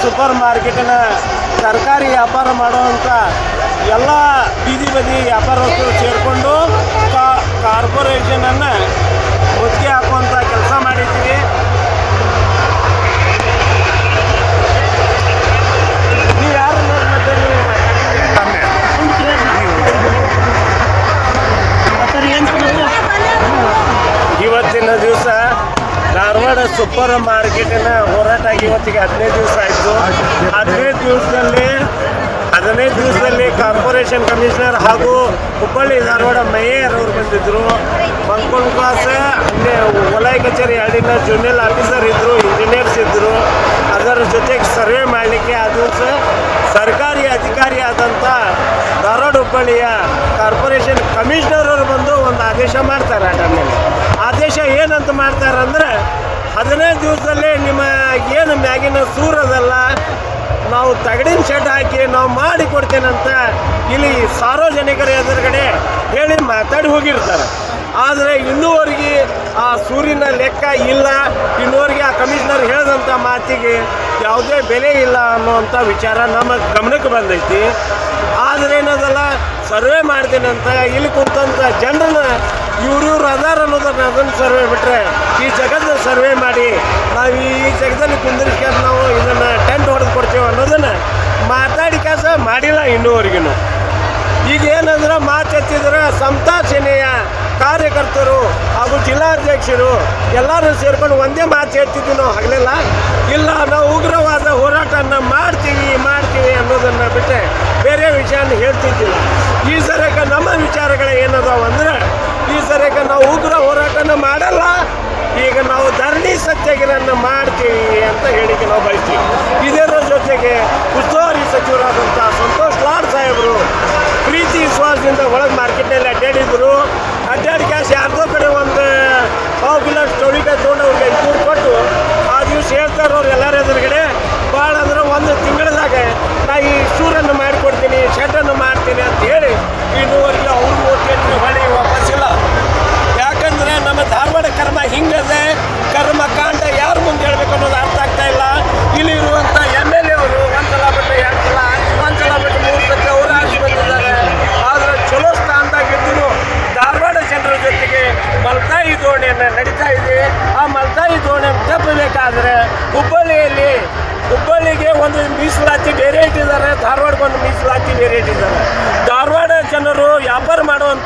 Super ಮಾರ್ಕೆಟಿನ ತರಕಾರಿ ವ್ಯಾಪಾರ ಮಾಡುವಂಥ ಎಲ್ಲ ಬೀದಿ ಬದಿ ವ್ಯಾಪಾರಸ್ಥರು ಸೇರಿಕೊಂಡು ಕಾ ಕಾರ್ಪೊರೇಷನನ್ನು ಒತ್ತಿಗೆ ಹಾಕುವಂಥ ಕೆಲಸ ಮಾಡಿದ್ದೀವಿ. ಇವತ್ತಿನ ದಿವಸ ಧಾರವಾಡ ಸೂಪರ್ ಮಾರ್ಕೆಟಿನ ಆಗಿ ಇವತ್ತಿಗೆ ಹದಿನೈದು ದಿವಸ ಆಯಿತು. ಹದಿನೈದು ದಿವಸದಲ್ಲಿ ಹದಿನೈದು ದಿವಸದಲ್ಲಿ ಕಾರ್ಪೊರೇಷನ್ ಕಮಿಷನರ್ ಹಾಗೂ ಹುಬ್ಬಳ್ಳಿ ಧಾರವಾಡ ಮೇಯರ್ ಅವರು ಬಂದಿದ್ದರು ಮಂಕೋಲ್ ಕ್ಲಾಸ್ ಅಲ್ಲೇ ವಲಯ ಕಚೇರಿ ಎರಡಿನ ಜೂನಿಯರ್ ಆಫೀಸರ್ ಇದ್ದರು ಇಂಜಿನಿಯರ್ಸ್ ಇದ್ದರು ಅದರ ಜೊತೆಗೆ ಸರ್ವೆ ಮಾಡಲಿಕ್ಕೆ ಆ ದಿವಸ ಸರ್ಕಾರಿ ಅಧಿಕಾರಿ ಆದಂಥ ಧಾರವಾಡ ಹುಬ್ಬಳ್ಳಿಯ ಕಾರ್ಪೊರೇಷನ್ ಕಮಿಷನರ್ ಅವರು ಬಂದು ಒಂದು ಆದೇಶ ಮಾಡ್ತಾರೆ ಆ ಟೈಮಲ್ಲಿ ಆದೇಶ ಏನಂತ ಮಾಡ್ತಾರೆ ಅಂದ್ರೆ ಹದಿನೈದು ದಿವಸದಲ್ಲಿ ನಿಮ್ಮ ಏನು ಮ್ಯಾಗಿನ ಸೂರದಲ್ಲ, ನಾವು ತಗಡಿನ ಶೆಡ್ ಹಾಕಿ ನಾವು ಮಾಡಿ ಕೊಡ್ತೇನಂತ ಇಲ್ಲಿ ಸಾರ್ವಜನಿಕರ ಎದುರುಗಡೆ ಹೇಳಿ ಮಾತಾಡಿ ಹೋಗಿರ್ತಾರೆ. ಆದರೆ ಇನ್ನೂವರೆಗೆ ಆ ಸೂರಿನ ಲೆಕ್ಕ ಇಲ್ಲ. ಇನ್ನೂವರೆಗೆ ಆ ಕಮಿಷನರ್ ಹೇಳಿದಂಥ ಮಾತಿಗೆ ಯಾವುದೇ ಬೆಲೆ ಇಲ್ಲ ಅನ್ನುವಂಥ ವಿಚಾರ ನಮ್ಮ ಗಮನಕ್ಕೆ ಬಂದೈತಿ. ಆದರೆ ಏನದಲ್ಲ, ಸರ್ವೆ ಮಾಡ್ತೀನಂತ ಇಲ್ಲಿ ಕುಂತಂಥ ಜನರನ್ನ, ಇವ್ರಿವ್ರು ಇವ್ರು ಅದಾರ ಅನ್ನೋದನ್ನ ಅದನ್ನು ಸರ್ವೆ ಬಿಟ್ಟರೆ ಈ ಜಗತ್ತನ್ನ ಸರ್ವೆ ಮಾಡಿ ನಾವು ಈ ಜಗದಲ್ಲಿ ಕುಂದಿರಿಸ್ಕೊಂಡು ನಾವು ಇದನ್ನು ಟೆಂಟ್ ಹೊಡೆದು ಕೊಡ್ತೇವೆ ಅನ್ನೋದನ್ನು ಮಾತಾಡಿ ಕೆಲಸ ಮಾಡಿಲ್ಲ ಇನ್ನೂವರೆಗೂ ಈಗ ಏನಂದ್ರೆ ಮಾತು ಎತ್ತಿದ್ರೆ ಸಮತಾ ಸೇನೆಯ ಕಾರ್ಯಕರ್ತರು ಹಾಗೂ ಜಿಲ್ಲಾಧ್ಯಕ್ಷರು ಎಲ್ಲರೂ ಸೇರ್ಕೊಂಡು ಒಂದೇ ಮಾತು ಹೇಳ್ತಿದ್ವಿ ನಾವು ಹಗಲಿಲ್ಲ. ಇಲ್ಲ, ನಾವು ಉಗ್ರವಾದ ಹೋರಾಟನ ಮಾಡ್ತೀವಿ ಮಾಡ್ತೀವಿ ಅನ್ನೋದನ್ನು ಬಿಟ್ಟರೆ ಬೇರೆ ವಿಷಯನ ಹೇಳ್ತಿದ್ದಿಲ್ಲ. ಈ ಸರಕ್ಕೆ ನಮ್ಮ ವಿಚಾರಗಳು ಏನದಾವ ಅಂದ್ರೆ, ಈ ಸರಕ್ಕೆ ನಾವು ಉಗ್ರ ಹೋರಾಟನ ಮಾಡಲ್ಲ ಈಗ ನಾವು ಧರಣಿ ಸತ್ಯಾಗ್ರಹನ ಮಾಡ್ತೀವಿ ಅಂತ ಹೇಳಿಕೆ ನಾವು ಬಯಸ್ತೀವಿ. ಇದರ ಜೊತೆಗೆ ಉಸ್ತುವಾರಿ ಸಚಿವರಾದಂಥ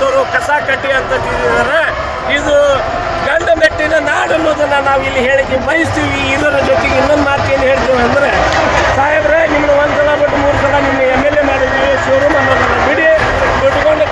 ಮಾಡುವಂಥವ್ರು ಕಸ ಕಟ್ಟಿ ಅಂತ ತಿಳಿದಿದ್ದಾರೆ. ಇದು ಗಂಡ ಮೆಟ್ಟಿನ ನಾಡು ಅನ್ನೋದನ್ನು ನಾವು ಇಲ್ಲಿ ಹೇಳಿಕೆ ಬಯಸ್ತೀವಿ. ಇದರ ಜೊತೆಗೆ ಇನ್ನೊಂದು ಮಾತು ಏನು ಹೇಳ್ತೀವಿ ಅಂದರೆ, ಸಾಹೇಬ್ರೆ ನಿಮ್ಮನ್ನು ಒಂದು ಸಲ ಬಿಟ್ಟು ಮೂರು ಸಲ ನಿಮ್ಮ ಎಂ ಎಲ್ ಎ ಮಾಡಿದ್ವಿ ಶೋರೂಮ್ ಅನ್ನೋದನ್ನು ಬಿಡಿ. ಬಿಟ್ಕೊಂಡು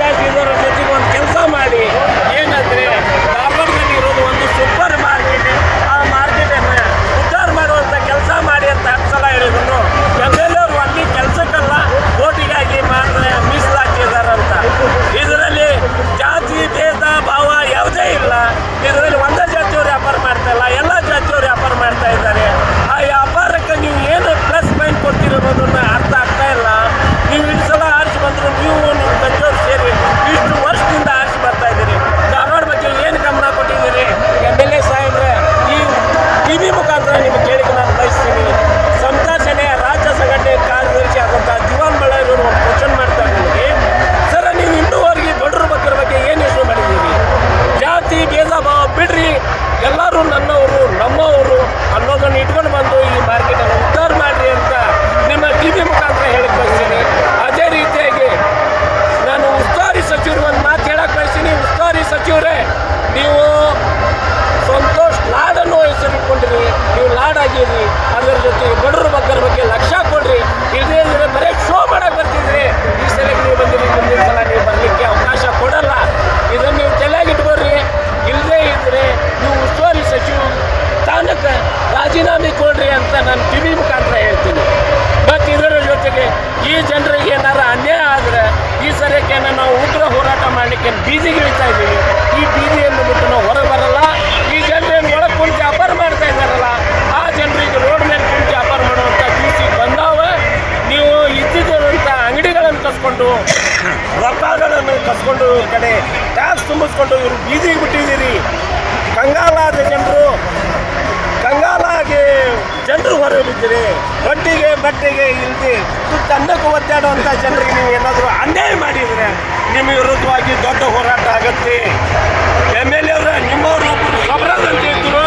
ನೀವು ಸಂತೋಷ್ ಲಾಡನ್ನು ಹೆಸರಿಟ್ಕೊಂಡಿರಿ. ನೀವು ಲಾಡ್ ಆಗಿರಿ. ಅದರ ಜೊತೆ ಬಡವರ ಬಗ್ಗೆ ಬಗ್ಗೆ ನೀರು ಹೊರಬಿದ್ದರೆ. ಬಟ್ಟೆಗೆ ಬಟ್ಟೆಗೆ ಇಲ್ಲದೆ ತನ್ನಕ್ಕೂ ಒತ್ತಾಡುವಂಥ ಜನರಿಗೆ ನೀವು ಏನಾದರೂ ಅನ್ಯಾಯ ಮಾಡಿದರೆ ನಿಮ್ಮ ವಿರುದ್ಧವಾಗಿ ದೊಡ್ಡ ಹೋರಾಟ ಆಗುತ್ತೆ. ಎಂ ಎಲ್ ಎ ಅವರ, ನಿಮ್ಮವ್ರು ಸಬರದಂತೆ ಇದ್ದರು